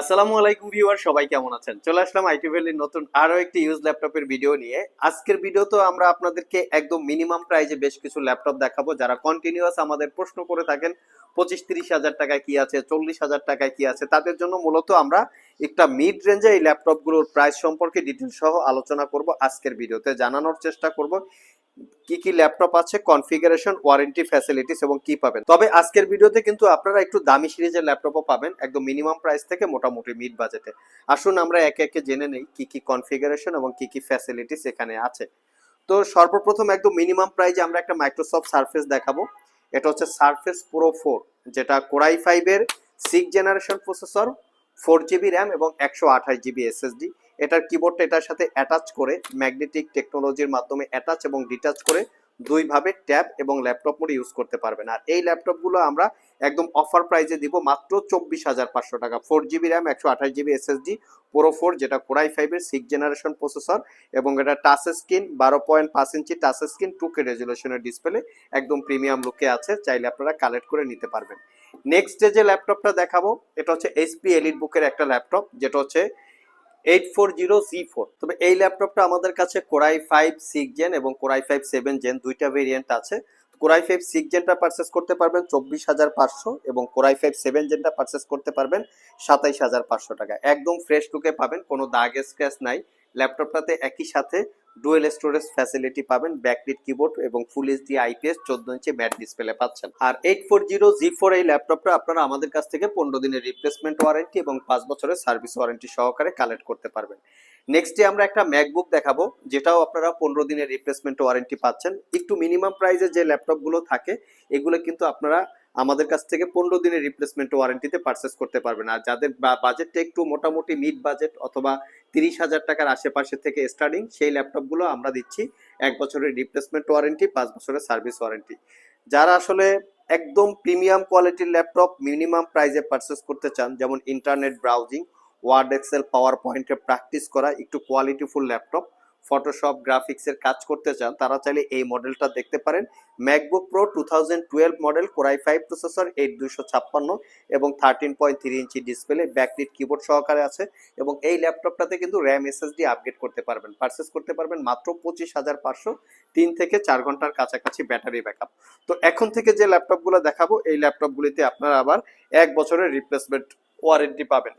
আসসালামু আলাইকুম ভিউয়ার, সবাই কেমন আছেন? চলে আসলাম আইটি ভ্যালির নতুন আরও একটি ইউজ ল্যাপটপের ভিডিও নিয়ে। আজকের ভিডিও তো আমরা আপনাদেরকে একদম মিনিমাম প্রাইজে বেশ কিছু ল্যাপটপ দেখাবো। যারা কন্টিনিউয়াস আমাদের প্রশ্ন করে থাকেন পঁচিশ তিরিশ হাজার টাকায় কি আছে, চল্লিশ হাজার টাকায় কি আছে, তাদের জন্য মূলত আমরা একটা মিড রেঞ্জে এই ল্যাপটপগুলোর প্রাইস সম্পর্কে ডিটেল সহ আলোচনা করব, আজকের ভিডিওতে জানানোর চেষ্টা করব। কি কি ল্যাপটপ আছে কনফিগারেশন ওয়ারেন্টি ফ্যাসিলিটিস এবং কি পাবেন। তবে আজকের ভিডিওতে কিন্তু আপনারা একটু দামি সিরিজের ল্যাপটপও পাবেন, একদম মিনিমাম প্রাইস থেকে মোটামুটি মিড বাজেটে আসুন আমরা একে একে জেনে নেই কি কি কনফিগারেশন এবং কি কি ফ্যাসিলিটিস এখানে আছে। তো সর্বপ্রথম একদম মিনিমাম প্রাইজে আমরা একটা মাইক্রোসফট সার্ফেস দেখাবো। এটা হচ্ছে সার্ফেস প্রো ফোর যেটা কোরাই ফাইভের six generation processor four GB RAM এবং একশো আঠাশ জিবি এসএসডি এটার কিবোর্ডটা এটার সাথে অ্যাটাচ করে ম্যাগনেটিক টেকনোলজির মাধ্যমে অ্যাটাচ এবং ডিটাচ করে দুইভাবে ট্যাব এবং ল্যাপটপ মোডে ইউজ করতে পারবেন। আর এই ল্যাপটপগুলো আমরা একদম অফার প্রাইজে দিব মাত্র চব্বিশ হাজার পাঁচশো টাকা। ফোর জিবি র্যাম একশো আঠাশ জিবি এসএসডি প্রো ফোর যেটা কোরাই ফাইভের সিক্স জেনারেশন প্রসেসর এবং এটা টাচ স্ক্রিন বারো পয়েন্ট পাঁচ inch touch screen two K রেজুলেশনের display একদম প্রিমিয়াম লুকে আছে, চাইলে আপনারা কালেক্ট করে নিতে পারবেন। নেক্সট যে ল্যাপটপটা দেখাবো, এটা হচ্ছে এইচপি এলিট বুকের একটা ল্যাপটপ যেটা হচ্ছে eight four zero G four তবে এই ল্যাপটপটা আমাদের কাছে core i five six gen এবং core i five seven gen দুইটা ভেরিয়েন্ট আছে। কোরাই ফাইভ সিক্স জেনটা পারচেস করতে পারবেন চব্বিশ হাজার পাঁচশো এবং কোরাই ফাইভ সেভেন জেনটা পারচেস করতে পারবেন সাতাইশ হাজার পাঁচশো টাকা। একদম ফ্রেশ লুকে পাবেন, কোনো দাগ স্ক্র্যাচ নাই। ল্যাপটপটাতে একই সাথে ডুয়েল স্টোরেজ ফ্যাসিলিটি পাবেন ব্যাকলিট কিবোর্ড এবং ফুল এইচডি আইপিএস চোদ্দ ইঞ্চি ম্যাট ডিসপ্লে পাচ্ছেন। আর eight four zero G four এই ল্যাপটপটা আপনারা আমাদের কাছ থেকে পনেরো দিনের রিপ্লেসমেন্ট ওয়ারেন্টি এবং পাঁচ বছরের সার্ভিস ওয়ারেন্টি সহকারে কালেক্ট করতে পারবেন। নেক্সটে আমরা একটা ম্যাকবুক দেখাবো, যেটাও আপনারা পনেরো দিনের রিপ্লেসমেন্ট ওয়ারেন্টি পাচ্ছেন। একটু মিনিমাম প্রাইসে যে ল্যাপটপগুলো থাকে, এগুলো কিন্তু আপনারা আমাদের কাছ থেকে পনেরো দিনের রিপ্লেসমেন্ট ওয়ারেন্টিতে পারচেস করতে পারবেন। আর যাদের বাজেটটা একটু মোটামুটি মিড বাজেট অথবা তিরিশ হাজার টাকার আশেপাশে থেকে স্টার্টিং সেই ল্যাপটপগুলো আমরা দিচ্ছি এক বছরের রিপ্লেসমেন্ট ওয়ারেন্টি পাঁচ বছরের সার্ভিস ওয়ারেন্টি যারা আসলে একদম প্রিমিয়াম কোয়ালিটির ল্যাপটপ মিনিমাম প্রাইজে পারচেস করতে চান, যেমন internet browsing Word Excel power পয়েন্টে প্র্যাকটিস করা, একটু কোয়ালিটিফুল ল্যাপটপ ফটোশপ গ্রাফিক্সের কাজ করতে চান, তারা চাইলে এই মডেলটা দেখতে পারেন। MacBook Pro two thousand twelve model core i five processor eight দুশো ছাপ্পান্ন এবং thirteen point three inch display backlit keyboard সহকারে আছে এবং এই ল্যাপটপটাতে কিন্তু র্যাম এসএসডি আপগ্রেড করতে পারবেন। পারচেস করতে পারবেন মাত্র পঁচিশ হাজার পাঁচশো তিন থেকে চার ঘণ্টার কাছাকাছি ব্যাটারি ব্যাকআপ তো এখন থেকে যে ল্যাপটপগুলো দেখাবো, এই ল্যাপটপগুলিতে আপনারা আবার এক বছরের রিপ্লেসমেন্ট ওয়ারেন্টি পাবেন।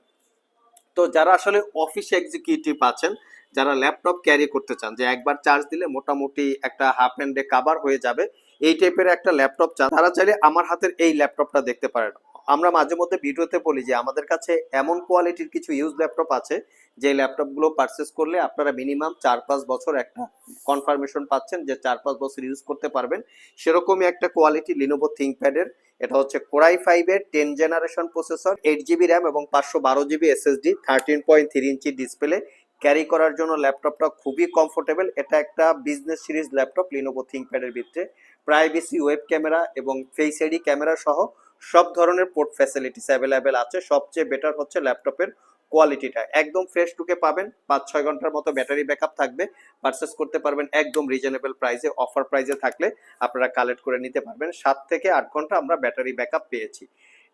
তো যারা আসলে অফিস এক্সিকিউটিভ আছেন যারা ল্যাপটপ ক্যারি করতে চান, যে একবার চার্জ দিলে মোটামুটি একটা হাফ হ্যান্ডে কাভার হয়ে যাবে, এই টাইপের একটা ল্যাপটপ চান, তারা চাইলে আমার হাতের এই ল্যাপটপটা দেখতে পারেন। আমরা মাঝে মধ্যে ভিডিওতে বলি যে, আমাদের কাছে এমন কোয়ালিটির কিছু ইউজ ল্যাপটপ আছে, যে ল্যাপটপগুলো পারচেস করলে আপনারা মিনিমাম চার পাঁচ বছর একটা কনফার্মেশন পাচ্ছেন যে চার পাঁচ বছর ইউজ করতে পারবেন। সেরকমই একটা কোয়ালিটি লিনোভো থিঙ্কপ্যাডের এটা হচ্ছে কোরাই ফাইভের ten generation processor eight GB RAM এবং পাঁচশো বারো GB SSD thirteen point three inch display carry করার জন্য ল্যাপটপটা খুবই কমফোর্টেবল এটা একটা বিজনেস সিরিজ ল্যাপটপ লিনোভো থিঙ্কপ্যাডের ভিতরে। প্রাইভেসি ওয়েব ক্যামেরা এবং ফেস আইডি ক্যামেরা সহ সব ধরনের পোর্ট ফ্যাসিলিটিস অ্যাভেলেবেল আছে। সবচেয়ে বেটার হচ্ছে ল্যাপটপের কোয়ালিটিটা একদম ফ্রেশ টুকে পাবেন পাঁচ ছয় ঘণ্টার মতো ব্যাটারি ব্যাকআপ থাকবে। পারচেস করতে পারবেন একদম রিজনেবল প্রাইসে অফার প্রাইসে থাকলে আপনারা কালেক্ট করে নিতে পারবেন। সাত থেকে আট ঘণ্টা আমরা ব্যাটারি ব্যাকআপ পেয়েছি।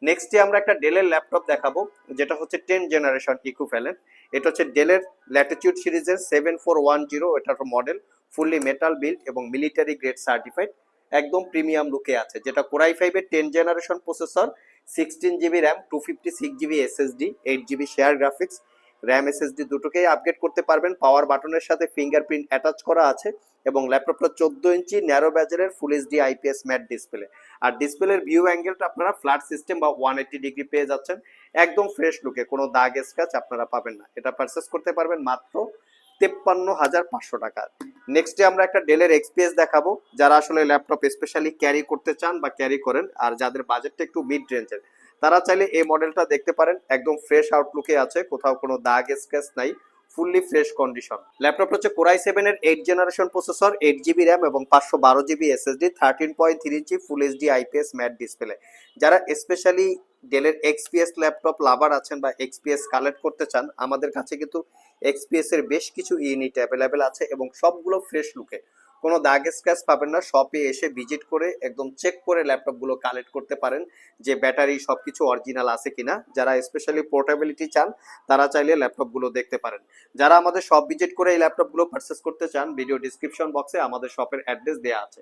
নেক্সটে আমরা একটা ডেলের ল্যাপটপ দেখাবো, যেটা হচ্ছে টেন জেনারেশন ইকুফ্যালেন্ট এটা হচ্ছে ডেলের ল্যাটিটিউড সিরিজের সেভেন ফোর ওয়ান জিরো এটার মডেল ফুললি মেটাল বিল্ড এবং মিলিটারি গ্রেড সার্টিফাইড একদম প্রিমিয়াম লুকে আছে, যেটা কোরাই ফাইভের ten generation processor sixteen GB RAM two fifty six GB SSD eight GB share graphics RAM SSD দুটোকেই upgrade করতে পারবেন। পাওয়ার বাটনের সাথে ফিঙ্গারপ্রিন্ট অ্যাটাচ করা আছে এবং ল্যাপটপটা চোদ্দ ইঞ্চি narrow ব্যাজারের full HD IPS matte display আর ডিসপ্লের ভিউ অ্যাঙ্গেলটা আপনারা ফ্ল্যাট সিস্টেম বা ওয়ান এইটি ডিগ্রি পেয়ে যাচ্ছেন। একদম ফ্রেশ লুকে কোনো দাগ স্ক্র্যাচ আপনারা পাবেন না। এটা পারচেস করতে পারবেন মাত্র তেপ্পান্ন হাজার পাঁচশো টাকা। নেক্সটে আমরা একটা ডেলের এক্সপিএস দেখাবো। যারা আসলে ল্যাপটপ স্পেশালি ক্যারি করতে চান বা ক্যারি করেন, আর যাদের বাজেটটা একটু মিড রেঞ্জের তারা চাইলে এই মডেলটা দেখতে পারেন। একদম ফ্রেশ আউটলুকে আছে, কোথাও কোনো দাগ স্ক্র্যাচ নাই। Fully fresh condition. ল্যাপটপ হচ্ছে কোরাই সেভেনের eight generation processor eight GB RAM এবং পাঁচশো বারো GB SSD thirteen point three inch full HD IPS matte display যারা স্পেশালি ডেলের এক্সপিএস ল্যাপটপ লাভার আছেন বা এক্সপিএস কালেক্ট করতে চান, আমাদের কাছে কিন্তু এক্সপিএস এর বেশ কিছু ইউনিট অ্যাভেলেবেল আছে এবং সবগুলো ফ্রেশ লুকে কোনো দাগ স্ক্র্যাচ পাবেন না শপে এসে ভিজিট করে একদম চেক করে ল্যাপটপগুলো কালেক্ট করতে পারেন যে ব্যাটারি সব কিছু অরিজিনাল আছে কিনা। যারা স্পেশালি পোর্টেবিলিটি চান, তারা চাইলে ল্যাপটপগুলো দেখতে পারেন। যারা আমাদের শপ ভিজিট করে এই ল্যাপটপগুলো পারচেস করতে চান ভিডিও ডিসক্রিপশন বক্সে আমাদের শপের অ্যাড্রেস দেওয়া আছে।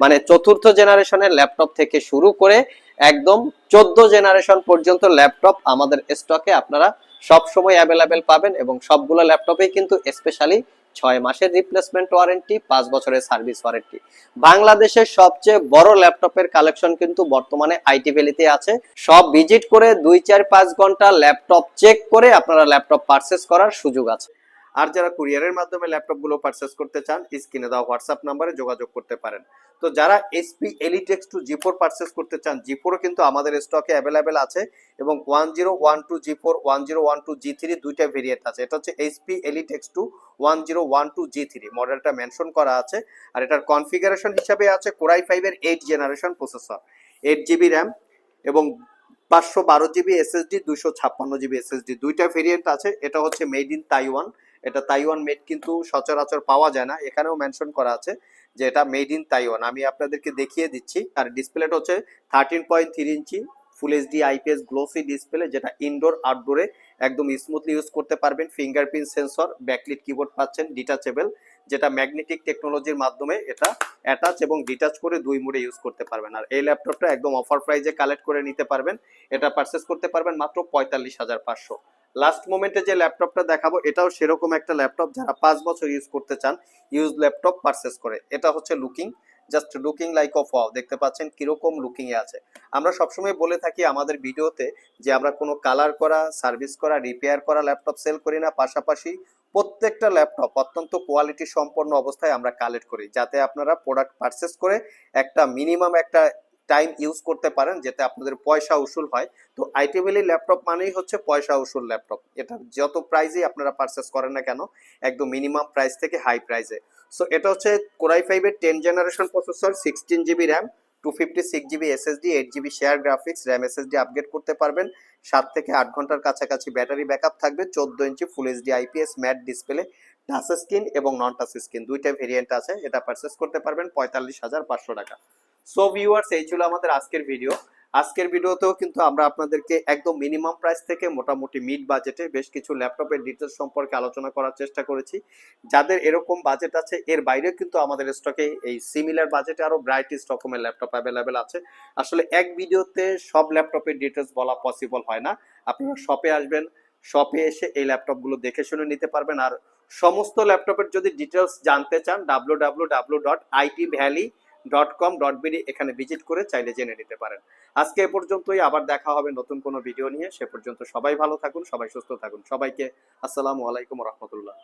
মানে চতুর্থ জেনারেশনের ল্যাপটপ থেকে শুরু করে একদম চোদ্দ জেনারেশন পর্যন্ত ল্যাপটপ আমাদের স্টকে আপনারা সব সময় অ্যাভেলেবেল পাবেন এবং সবগুলো ল্যাপটপেই কিন্তু স্পেশালি ছয় মাসের রিপ্লেসমেন্ট ওয়ারেন্টি পাঁচ বছরের সার্ভিস ওয়ারেন্টি বাংলাদেশের সবচেয়ে বড় ল্যাপটপের কালেকশন কিন্তু বর্তমানে আইটি ভ্যালিতে আছে। সব ভিজিট করে দুই চার পাঁচ ঘণ্টা ল্যাপটপ চেক করে আপনারা ল্যাপটপ পারচেস করার সুযোগ আছে। আর যারা কুরিয়ারের মাধ্যমে ল্যাপটপগুলো পারচেস করতে চান, স্ক্রিনে দেওয়া হোয়াটসঅ্যাপ নাম্বারে যোগাযোগ করতে পারেন। তো যারা SP Elite x two G four purchase করতে চান জি ফোরও কিন্তু আমাদের স্টকে অ্যাভেলেবেল আছে এবং one zero one two G four one zero one two G three দুইটা ভেরিয়েন্ট আছে। এটা হচ্ছে HP Elite x two one zero one two G three মডেলটা মেনশন করা আছে আর এটার কনফিগারেশন হিসাবে আছে কোরাই ফাইভের eight generation processor eight GB RAM এবং পাঁচশো বারো জিবি এসএসডি দুইশো ছাপ্পান্ন জিবি এসএসডি দুইটা ভেরিয়েন্ট আছে। এটা হচ্ছে মেড ইন তাইওয়ান এটা তাইওয়ান মেড কিন্তু সচরাচর পাওয়া যায় না। এখানেও মেনশন করা আছে যে এটা মেড ইন তাইওয়ান আমি আপনাদেরকে দেখিয়ে দিচ্ছি। আর ডিসপ্লেটা হচ্ছে thirteen point three inch full HD IPS glossy display যেটা ইনডোর আউটডোরে একদম স্মুথলি ইউজ করতে পারবেন। ফিঙ্গারপ্রিন্ট সেন্সর ব্যাকলিট কিবোর্ড পাচ্ছেন ডিটাচেবল যেটা ম্যাগনেটিক টেকনোলজির মাধ্যমে এটা অ্যাটাচ এবং ডিটাচ করে দুই মোডে ইউজ করতে পারবেন। আর এই ল্যাপটপটা একদম অফার প্রাইজে কালেক্ট করে নিতে পারবেন। এটা পারচেস করতে পারবেন মাত্র পঁয়তাল্লিশ হাজার পাঁচশো। লাস্ট মোমেন্টে যে ল্যাপটপটা দেখাবো, এটাও সেরকম একটা ল্যাপটপ যারা পাঁচ বছর ইউজ করতে চান ইউজ ল্যাপটপ পারচেস করে। এটা হচ্ছে looking just looking like of wow দেখতে পাচ্ছেন কীরকম লুকিং এ আছে। আমরা সবসময় বলে থাকি আমাদের ভিডিওতে যে আমরা কোনো কালার করা সার্ভিস করা রিপেয়ার করা ল্যাপটপ সেল করি না, পাশাপাশি প্রত্যেকটা ল্যাপটপ অত্যন্ত কোয়ালিটি সম্পন্ন অবস্থায় আমরা কালেক্ট করি, যাতে আপনারা প্রোডাক্ট পারচেস করে একটা মিনিমাম একটা টাইম ইউজ করতে পারেন, যাতে আপনাদের পয়সা উসুল হয়। তো আইটি ভ্যালি ল্যাপটপ মানেই হচ্ছে পয়সা উসুল ল্যাপটপ এটা যত প্রাইজেই আপনারা পারচেস করেন না কেন, একদম মিনিমাম প্রাইস থেকে হাই প্রাইসে সো এটা হচ্ছে কোরাই ফাইভের ten generation processor sixteen GB RAM two fifty six GB SSD eight GB share graphics RAM SSD upgrade করতে পারবেন। সাত থেকে আট ঘণ্টার কাছাকাছি ব্যাটারি ব্যাকআপ থাকবে, চোদ্দ inch full HD IPS matte display touch screen এবং নন টাচ স্ক্রিন দুইটা ভেরিয়েন্ট আছে, এটা পারচেস করতে পারবেন পঁয়তাল্লিশ হাজার পাঁচশো টাকা। সো ভিউয়ার্স এই ছিল আমাদের আজকের ভিডিও আজকের ভিডিওতেও কিন্তু আমরা আপনাদেরকে একদম মিনিমাম প্রাইস থেকে মোটামুটি মিড বাজেটে বেশ কিছু ল্যাপটপের ডিটেলস সম্পর্কে আলোচনা করার চেষ্টা করেছি। যাদের এরকম বাজেট আছে, এর বাইরেও কিন্তু আমাদের স্টকে এই সিমিলার বাজেটে আরও ব্রাইট রকমের ল্যাপটপ অ্যাভেলেবেল আছে। আসলে এক ভিডিওতে সব ল্যাপটপের ডিটেলস বলা পসিবল হয় না। আপনারা শপে আসবেন শপে এসে এই ল্যাপটপগুলো দেখে শুনে নিতে পারবেন। আর সমস্ত ল্যাপটপের যদি ডিটেলস জানতে চান W W W dot IT valley dot com dot BD এখানে ভিজিট করে চাইলে জেনে নিতে পারেন। আজকে এ পর্যন্তই, আবার দেখা হবে নতুন কোনো ভিডিও নিয়ে। সে পর্যন্ত সবাই ভালো থাকুন, সবাই সুস্থ থাকুন। সবাইকে আসসালামু আলাইকুম রহমতুল্লাহ।